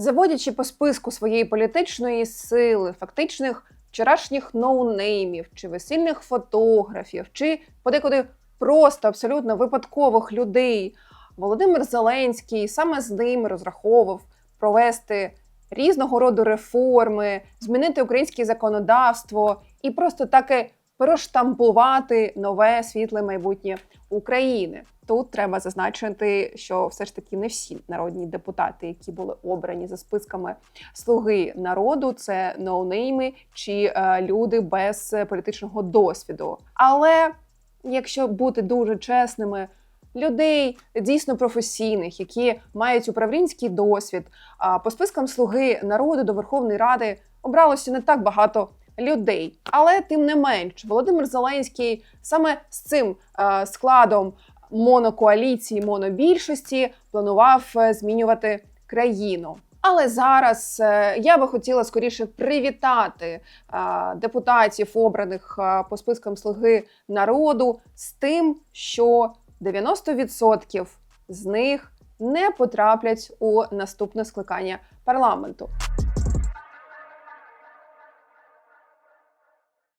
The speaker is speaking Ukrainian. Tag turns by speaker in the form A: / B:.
A: Заводячи по списку своєї політичної сили, фактичних вчорашніх ноунеймів, чи весільних фотографів, чи подекуди просто абсолютно випадкових людей, Володимир Зеленський саме з ним розраховував провести різного роду реформи, змінити українське законодавство і просто таки проштампувати нове світле майбутнє України. Тут треба зазначити, що все ж таки не всі народні депутати, які були обрані за списками слуги народу, це ноунейми чи е, люди без політичного досвіду. Але якщо бути дуже чесними, людей дійсно професійних, які мають управлінський досвід, а по спискам слуги народу до Верховної Ради обралося не так багато людей. Але тим не менш, Володимир Зеленський саме з цим е, складом монокоаліції, монобільшості планував е, змінювати країну. Але зараз е, я би хотіла скоріше привітати е, депутатів, обраних по спискам слуги народу, з тим, що 90% з них не потраплять у наступне скликання парламенту.